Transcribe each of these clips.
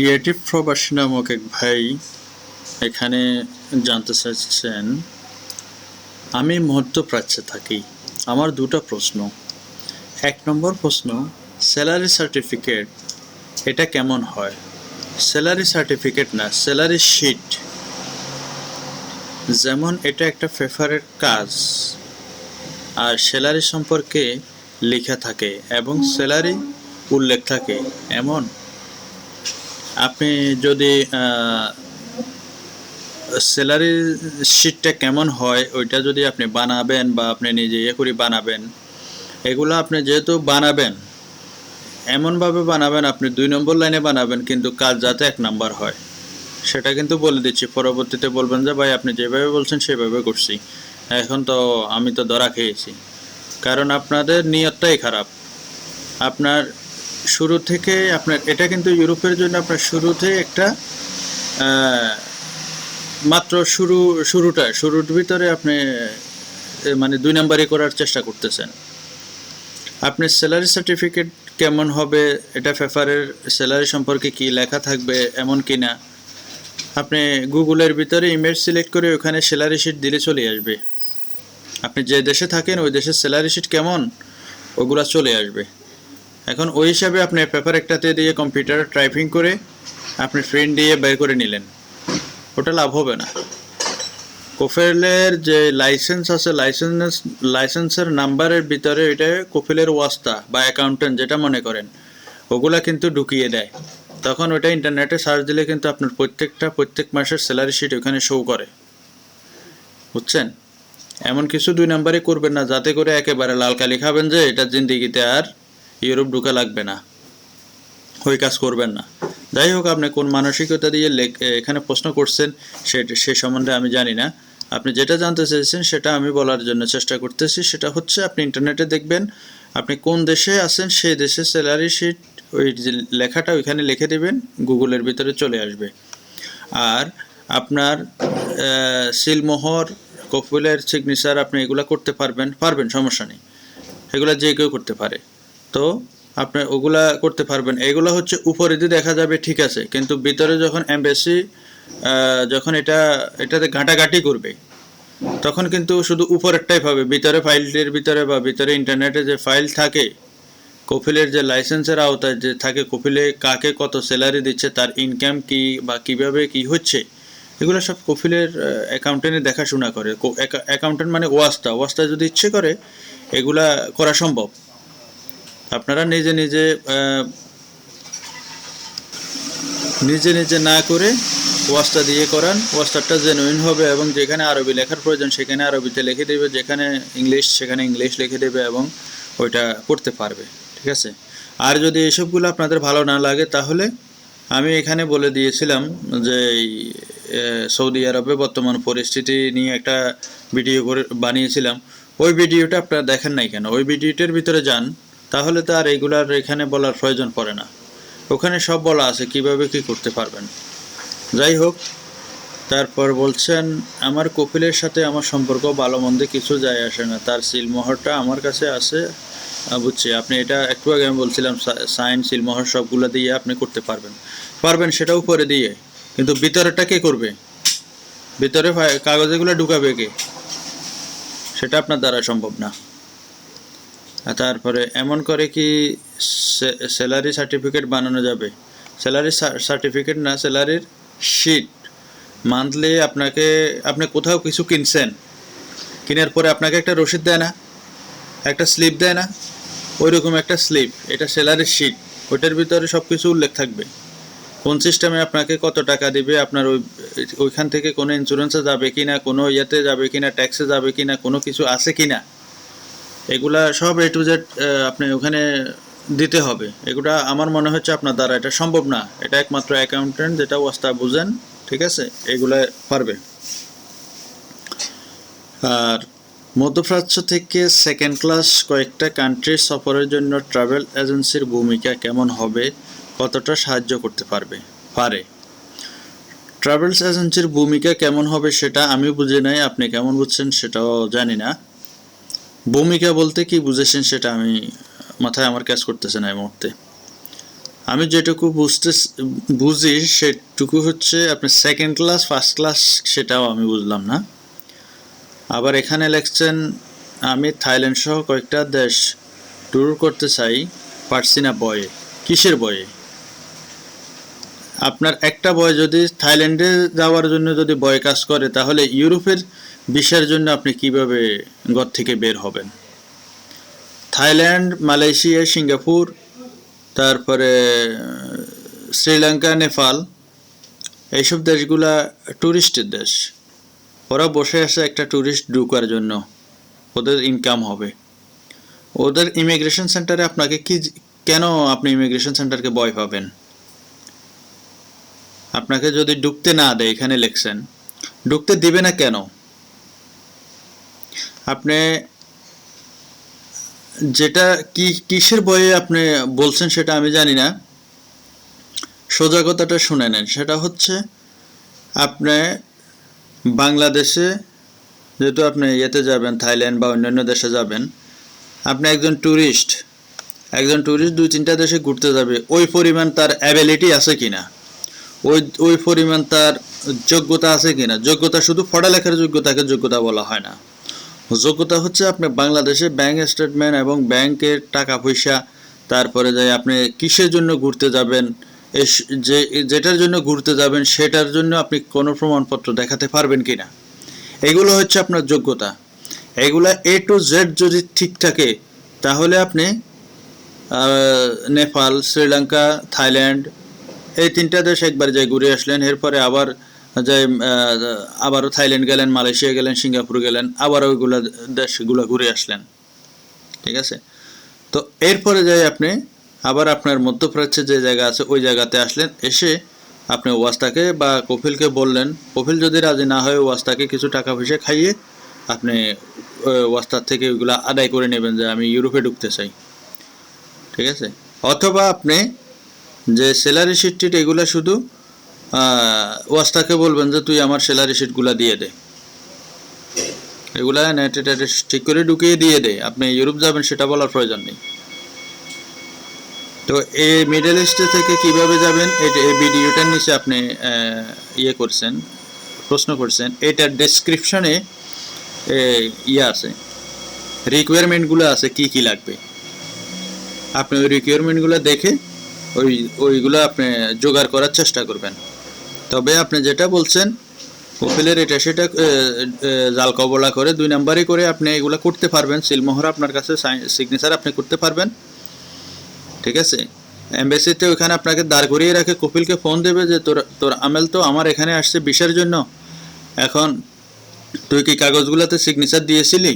Creative প্রবাসী নামক এক ভাই এখানে জানতে চাইছেন, আমি মধ্যপ্রাচ্যে থাকি। আমার দুটো প্রশ্ন। এক নম্বর প্রশ্ন, স্যালারি সার্টিফিকেট, এটা কেমন হয়? স্যালারি সার্টিফিকেট না, স্যালারি শিট। যেমন এটা একটা পেপারের কাজ, আর স্যালারি সম্পর্কে লেখা থাকে এবং স্যালারি উল্লেখ থাকে। এমন? আপনি যদি স্যালারি শিটটা কেমন হয়, ওইটা যদি আপনি বানাবেন বা আপনি নিজে ইয়ে করে বানাবেন, এগুলো আপনি যেহেতু বানাবেন, এমনভাবে বানাবেন, আপনি দুই নম্বর লাইনে বানাবেন, কিন্তু কাজ যাতে এক নাম্বার হয়। সেটা কিন্তু বলে দিচ্ছি, পরবর্তীতে বলবেন যে, ভাই, আপনি যেভাবে বলছেন, সেভাবে করছি। এখন তো আমি তো ধরা খেয়েছি। কারণ আপনাদের নিয়তটাই খারাপ। আপনার শুরু থেকে আপনার, এটা কিন্তু ইউরোপের জন্য আপনার শুরুতে একটা মাত্র শুরু, শুরুটা, শুরুর ভিতরে আপনি মানে দুই নাম্বারই করার চেষ্টা করতেছেন। আপনি স্যালারি সার্টিফিকেট কেমন হবে, এটা পেপারের স্যালারি সম্পর্কে কি লেখা থাকবে, এমন কি না, আপনি গুগলের ভিতরে ইমেজ সিলেক্ট করে ওখানে স্যালারি শিট দিলে চলে আসবে। আপনি যে দেশে থাকেন, ওই দেশের স্যালারি শিট কেমন, ওগুলা চলে আসবে। এখন ওই হিসাবে আপনি পেপার একটাতে দিয়ে কম্পিউটার টাইপিং করে আপনি প্রিন্ট দিয়ে বের করে নিলেন। ওটা লাভ হবে না। কোফেলের যে লাইসেন্স আছে লাইসেন্স লাইসেন্সের নাম্বারের ভিতরে এটা কোফেলের ওয়াস্তা বা অ্যাকাউন্টেন্ট যেটা মনে করেন, ওগুলা কিন্তু ঢুকিয়ে দেয়। তখন ওটা ইন্টারনেটে সার্চ দিলে কিন্তু আপনার প্রত্যেকটা, প্রত্যেক মাসের স্যালারি শিট ওখানে শো করে। বুঝছেন? এমন কিছু দুই নাম্বারই করবেন না, যাতে করে একেবারে লাল কালি খাবেন যে এটা জিন্দিগিতে আর ইউরোপ ঢুকা লাগবে না। ওই কাজ করবেন না। যাই হোক, আপনি কোন মানসিকতা দিয়ে লেখ- এখানে প্রশ্ন করছেন সে সে সম্বন্ধে আমি জানি না। আপনি যেটা জানতে চাইছেন সেটা আমি বলার জন্য চেষ্টা করতেছি। সেটা হচ্ছে, আপনি ইন্টারনেটে দেখবেন, আপনি কোন দেশে আছেন সেই দেশে স্যালারি শিট ওই যে লেখাটা ওইখানে লিখে দেবেন, গুগলের ভিতরে চলে আসবে। আর আপনার সিলমোহর কপিলের সিগনেচার আপনি এগুলো করতে পারবেন পারবেন, সমস্যা নেই। এগুলো যে কেউ করতে পারে। তো আপনার ওগুলা করতে পারবেন। এগুলো হচ্ছে উপরে দিয়ে দেখা যাবে, ঠিক আছে। কিন্তু ভিতরে যখন এমবেসি যখন এটা, এটাতে ঘাঁটাঘাঁটি করবে, তখন কিন্তু শুধু উপরেরটাই পাবে। ভিতরে ফাইলটির ভিতরে বা ভিতরে ইন্টারনেটে যে ফাইল থাকে, কপিলের যে লাইসেন্সের আওতায় যে থাকে, কপিলে কাকে কত স্যালারি দিচ্ছে, তার ইনকাম কি বা কীভাবে কি হচ্ছে, এগুলো সব কপিলের অ্যাকাউন্টেন্টে দেখাশোনা করে। অ্যাকাউন্টেন্ট মানে ওয়াস্তা। ওয়াস্তা যদি ইচ্ছে করে, এগুলা করা সম্ভব। আপনারা নিজে নিজে নিজে নিজে না করে ওয়াস্তা দিয়ে করান। ওয়াস্তারটা জেনুইন হবে এবং যেখানে আরবি লেখার প্রয়োজন সেখানে আরবিতে লিখে দেবে, যেখানে ইংলিশ সেখানে ইংলিশ লিখে দেবে এবং ওইটা করতে পারবে, ঠিক আছে? আর যদি এসবগুলো আপনাদের ভালো না লাগে তাহলে আমি এখানে বলে দিয়েছিলাম যে সৌদি আরবে বর্তমান পরিস্থিতি নিয়ে একটা ভিডিও করে বানিয়েছিলাম। ওই ভিডিওটা আপনারা দেখেন নাই কেন? ওই ভিডিওটার ভিতরে যান তাহলে তো আর এগুলার এখানে বলার প্রয়োজন পড়ে না। ওখানে সব বলা আছে, কীভাবে কি করতে পারবেন। যাই হোক, তারপর বলছেন, আমার কপিলের সাথে আমার সম্পর্ক ভালো মন্দে কিছু যায় আসে না। তার সিলমোহরটা আমার কাছে আছে। বুঝছি, আপনি এটা একটু আগে আমি বলছিলাম সাইন, সিলমোহর সবগুলো দিয়ে আপনি করতে পারবেন। পারবেন সেটা উপরে দিয়ে, কিন্তু ভিতরেটা কে করবে? ভিতরে কাগজেগুলো ঢুকাবে কে? সেটা আপনার দ্বারা সম্ভব না। তারপরে এমন করে কি স্যালারি সার্টিফিকেট বানানো যাবে? স্যালারি সার্টিফিকেট না স্যালারির শিট মান্থলি আপনাকে, আপনি কোথাও কিছু কিনছেন, কেনার পরে আপনাকে একটা রসিদ দেয় না, একটা স্লিপ দেয় না ওই রকম একটা স্লিপ এটা স্যালারির শিট ওইটার ভিতরে সব কিছু উল্লেখ থাকবে। কোন সিস্টেমে আপনাকে কত টাকা দিবে, আপনার ওই, ওইখান থেকে কোনো ইন্স্যুরেন্সে যাবে কি না কোনো ইয়েতে যাবে কি না ট্যাক্সে যাবে কি না কোনো কিছু আছে কি না এগুলা সব এ টু জেড আপনি ওখানে দিতে হবে। এগুলা আমার মনে হচ্ছে আপনার দ্বারা এটা সম্ভব না। এটা একমাত্র অ্যাকাউন্টেন্ট যেটা ওয়াস্তা বুঝেন, ঠিক আছে? এগুলা পারবে। আর মধ্যপ্রাচ্য থেকে সেকেন্ড ক্লাস কয়েকটা কান্ট্রি সফরের জন্য ট্রাভেল এজেন্সির ভূমিকা কেমন হবে, কতটা সাহায্য করতে পারবে? পারে। ট্রাভেলস এজেন্সির ভূমিকা কেমন হবে সেটা আমি বুঝি নাই, আপনি কেমন বুঝছেন সেটাও জানি না। ভূমিকা বলতে কি বুঝেছেন সেটা আমি মাথায় আমার কাজ করতেছে না এই মুহূর্তে। আমি যেটুকু বুঝতে বুঝি সেটুকু হচ্ছে আপনার সেকেন্ড ক্লাস ফার্স্ট ক্লাস সেটাও আমি বুঝলাম না। আবার এখানে লেখছেন, আমি থাইল্যান্ড সহ কয়েকটা দেশ ট্যুর করতে চাই, পারছি না বয়ে। কিসের বয়ে? আপনার একটা বয় যদি থাইল্যান্ডে যাওয়ার জন্য যদি বয় কাজ করে, তাহলে ইউরোপের বিষয়ের জন্য আপনি কীভাবে ঘর থেকে বের হবেন? থাইল্যান্ড, মালয়েশিয়া, সিঙ্গাপুর, তারপরে শ্রীলঙ্কা, নেপাল, এইসব দেশগুলা ট্যুরিস্টের দেশ। ওরা বসে আছে একটা ট্যুরিস্ট ঢুকার জন্য। ওদের ইনকাম হবে। ওদের ইমিগ্রেশন সেন্টারে আপনাকে কি কেন আপনি ইমিগ্রেশন সেন্টারকে ভয় পাবেন? আপনাকে যদি ঢুকতে না দেয়, এখানে লেখছেন, ঢুকতে দিবে না কেন? আপনি যেটা কি, কিসের বইয়ে আপনি বলছেন সেটা আমি জানি না। সোজা কথাটা শুনে নেন। সেটা হচ্ছে আপনি বাংলাদেশে যেহেতু আপনি ইয়েতে যাবেন, থাইল্যান্ড বা অন্যান্য দেশে যাবেন, আপনি একজন ট্যুরিস্ট একজন ট্যুরিস্ট দুই তিনটা দেশে ঘুরতে যাবে, ওই পরিমাণ তার অ্যাবিলিটি আছে কিনা? ওই ওই পরিমাণ তার যোগ্যতা আছে কিনা? যোগ্যতা শুধু পড়ালেখার যোগ্যতাকে যোগ্যতা বলা হয় না। যোগ্যতা হচ্ছে আপনি বাংলাদেশে ব্যাংক স্টেটমেন্ট এবং ব্যাংকের টাকা পয়সা, তারপরে যাই আপনি কিসের জন্য ঘুরতে যাবেন যে, যেটার জন্য ঘুরতে যাবেন, সেটার জন্য আপনি কোনো প্রমাণপত্র দেখাতে পারবেন কিনা? এগুলো হচ্ছে আপনার যোগ্যতা। এগুলা এ টু জেড যদি ঠিক থাকে, তাহলে আপনি নেপাল, শ্রীলঙ্কা, থাইল্যান্ড, এই তিনটা দেশ একবার যাই ঘুরে আসলেন, এরপরে আবার যাই আবারও থাইল্যান্ড গেলেন, মালয়েশিয়া গেলেন, সিঙ্গাপুর গেলেন আবার ওইগুলো দেশগুলো ঘুরে আসলেন। ঠিক আছে? তো এরপরে যাই আপনি, আবার আপনার মধ্যপ্রাচ্যে যে জায়গা আছে, ওই জায়গাতে আসলেন। এসে আপনি ওয়াস্তাকে বা কপিলকে বললেন কপিল যদি রাজি না হয়, ওয়াস্তাকে কিছু টাকা পয়সা খাইয়ে আপনি ওয়াস্তার থেকে ওইগুলো আদায় করে নেবেন যে আমি ইউরোপে ঢুকতে চাই। ঠিক আছে? অথবা আপনি যে স্যালারি শিট টিট এগুলো শুধু ওয়াস্তাকে বলবেন যে তুই আমার স্যালারি শিটগুলো দিয়ে দে। এগুলা নেটে টেটে ঠিক করে ঢুকিয়ে দিয়ে দে। আপনি ইউরোপ যাবেন, সেটা বলার প্রয়োজন নেই। তো এই মিডল ইস্টে থেকে কীভাবে যাবেন এটা এই ভিডিওটার নিচে আপনি ইয়ে করছেন, প্রশ্ন করছেন, এটার ডেসক্রিপশনে ইয়ে আছে। রিকোয়ারমেন্টগুলো আছে, কি কি লাগবে। আপনি ওই রিকোয়ারমেন্টগুলো দেখে ওই, ওইগুলো আপনি জোগাড় করার চেষ্টা করবেন। তবে আপনি যেটা বলছেন, কপিলের এটা, সেটা জাল কবলা করে দুই নাম্বারই করে আপনি এগুলো করতে পারবেন। সিলমোহর আপনার কাছে সিগনেচার আপনি করতে পারবেন। ঠিক আছে? এমবেসিতে ওখানে আপনাকে দাঁড় করিয়ে রাখে কপিলকে ফোন দেবে যে, তোর তোর আমেল তো আমার এখানে আসছে বিষের জন্য। এখন তুই কি কাগজগুলোতে সিগনেচার দিয়েছিলি?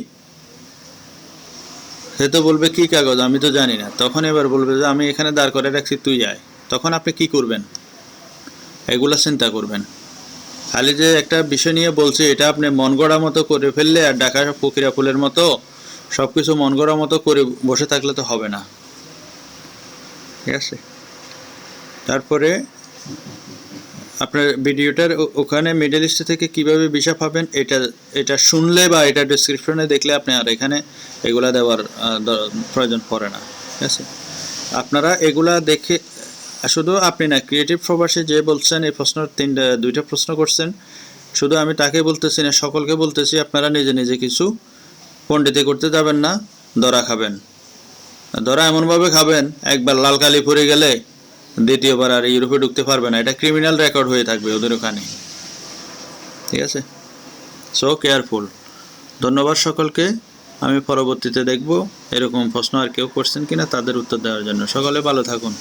সে তো বলবে, কি কাগজ? আমি তো জানি না। তখন এবার বলবে যে, আমি এখানে দাঁড় করে রাখছি, তুই আয়। তখন আপনি কি করবেন? এগুলা চিন্তা করবেন। খালি যে একটা বিষয় নিয়ে বলছি, এটা আপনি মন গড়া মতো করে ফেললে আর ঢাকা ফকিরা ফুলের মতো সব কিছু মন গড়া মতো করে বসে থাকলে তো হবে না। ঠিক আছে? তারপরে আপনার ভিডিওটার ওখানে মিডল ইস্ট থেকে কীভাবে ভিসা পাবেন, এটা এটা শুনলে বা এটা ডিসক্রিপশনে দেখলে আপনি আর এখানে এগুলা দেওয়ার প্রয়োজন পড়ে না। ঠিক আছে? আপনারা এগুলা দেখে শুধু আপনি না ক্রিয়েটিভ প্রবাসে যে বলছেন, এই প্রশ্ন তিনটা, দুইটা প্রশ্ন করছেন। শুধু আমি তাকে বলতেছি না, সকলকে বলতেছি, আপনারা নিজে নিজে কিছু পণ্ডিতে করতে যাবেন না, দরা খাবেন। দরা এমনভাবে খাবেন, একবার লাল কালি পড়ে গেলে দ্বিতীয়বার আর ইউরোপে ঢুকতে পারবে না। এটা ক্রিমিনাল রেকর্ড হয়ে থাকবে ওদের ওখানে। ঠিক আছে? সো কেয়ারফুল ধন্যবাদ সকলকে। আমি পরবর্তীতে দেখব এরকম প্রশ্ন আর কেউ করছেন কিনা, তাদের উত্তর দেওয়ার জন্য। সকলে ভালো থাকুন।